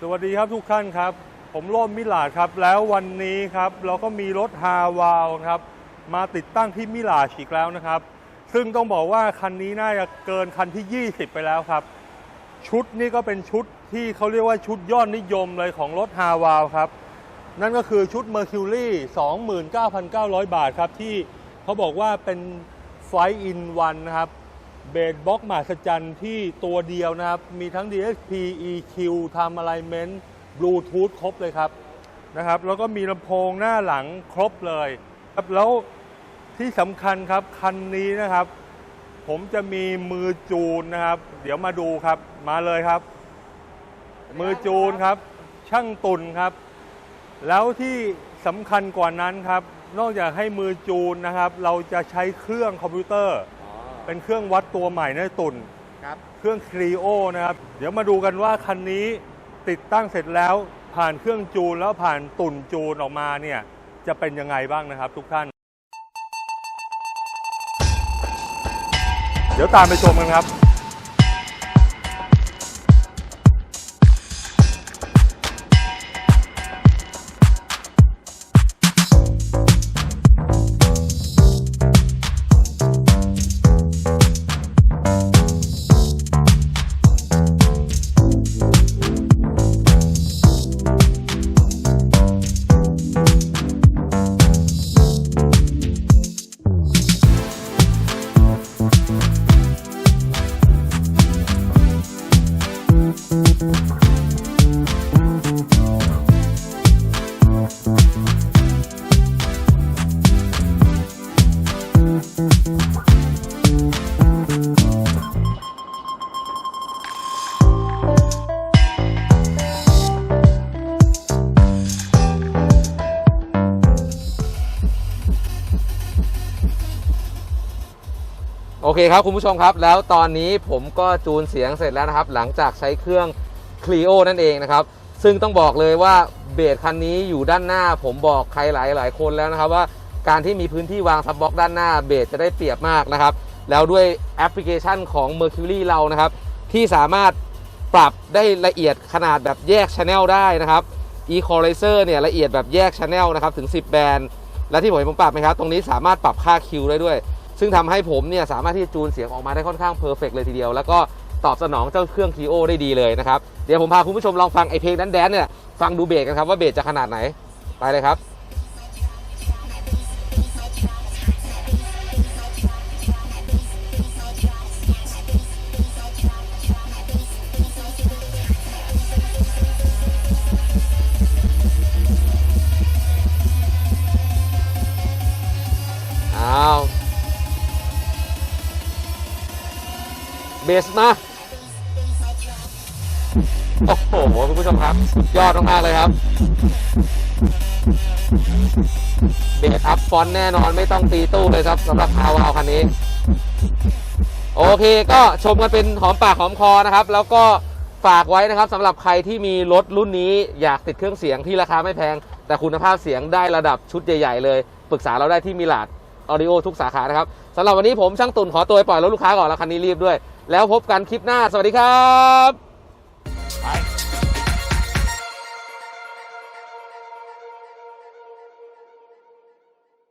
สวัสดีครับทุกท่านครับ ผมโรมมิลาดครับ แล้ววันนี้ครับเราก็มีรถฮาวาวครับ มาติดตั้งที่มิลาชอีกแล้วนะครับ ซึ่งต้องบอกว่าคันนี้น่าจะเกินคันที่ 20 ไปแล้วครับ ชุดนี้ก็เป็นชุดที่เขาเรียกว่าชุดยอดนิยมเลยของรถฮาวาวครับ นั่นก็คือชุด Mercury 29,900 บาทครับ ที่เขาบอกว่าเป็นไฟอินวันนะครับ เบสบ็อกมหัศจรรย์ที่ตัวเดียวนะครับ มีทั้ง DSP EQ ทำ Alignment Bluetooth ครบเลยครับนะครับ แล้วก็มีลำโพงหน้าหลังครบเลยครับแล้วที่สำคัญครับ คันนี้นะครับ ผมจะมีมือจูนนะครับ เดี๋ยวมาดูครับมาเลยครับ มือจูนครับ ช่างตุนครับ แล้วที่สำคัญกว่านั้นครับ นอกจากให้มือจูนนะครับ เราจะใช้เครื่องคอมพิวเตอร์ เป็นเครื่องวัดตัวใหม่นะตุนครับเครื่องครีโอนะครับ เดี๋ยวมาดูกันว่าคันนี้ติดตั้งเสร็จแล้วผ่านเครื่องจูนแล้วผ่านตุ่นจูนออกมาเนี่ยจะเป็นยังไงบ้างนะครับ ทุกท่าน เดี๋ยวตามไปชมกันครับ โอเคครับคุณผู้ชมครับ แล้วตอนนี้ผมก็จูนเสียงเสร็จแล้วนะครับ หลังจากใช้เครื่อง Clio นั่นเองนะครับ ซึ่งต้องบอกเลยว่าเบสคันนี้อยู่ด้านหน้า ผมบอกใครหลายหลายคนแล้วนะครับว่าการที่มีพื้นที่วางซับบล็อกด้านหน้าเบสจะได้เปรียบมากนะครับ แล้วด้วยแอปพลิเคชันของ Mercury เรานะครับ ที่สามารถปรับได้ละเอียดขนาดแบบแยกช ANNEL ได้นะครับ Equalizer เนี่ยละเอียดแบบแยกช ANNEL นะครับถึง 10 แบนและที่ผมเห็นผมปรับไหมครับ ตรงนี้สามารถปรับค่าคิวได้ด้วย ซึ่งทำให้ผมเนี่ยสามารถที่จะจูนเสียงออกมาได้ค่อนข้างเพอร์เฟกเลยทีเดียว แล้วก็ตอบสนองเจ้าเครื่องคีโอได้ดีเลยนะครับ เดี๋ยวผมพาคุณผู้ชมลองฟังไอเพลงนั้นแดนเนี่ยฟังดูเบสกันครับว่าเบสจะขนาดไหนไปเลยครับ เบสมา โอ้โห คุณผู้ชมครับ ยอดมากๆเลยครับ เบสอัพฟอนต์แน่นอนไม่ต้องตีตู้เลยครับสำหรับพาวาวคันนี้ โอเคก็ชมกันเป็นหอมปากหอมคอนะครับ แล้วก็ฝากไว้นะครับสำหรับใครที่มีรถรุ่นนี้อยากติดเครื่องเสียงที่ราคาไม่แพง แต่คุณภาพเสียงได้ระดับชุดใหญ่ ๆ เลย ปรึกษาเราได้ที่มิลาดออดิโอทุกสาขานะครับสำหรับวันนี้ผมช่างตุ่นขอตัวไปปล่อยรถลูกค้าก่อนแล้วคันนี้รีบด้วย แล้วพบกันคลิปหน้า สวัสดีครับ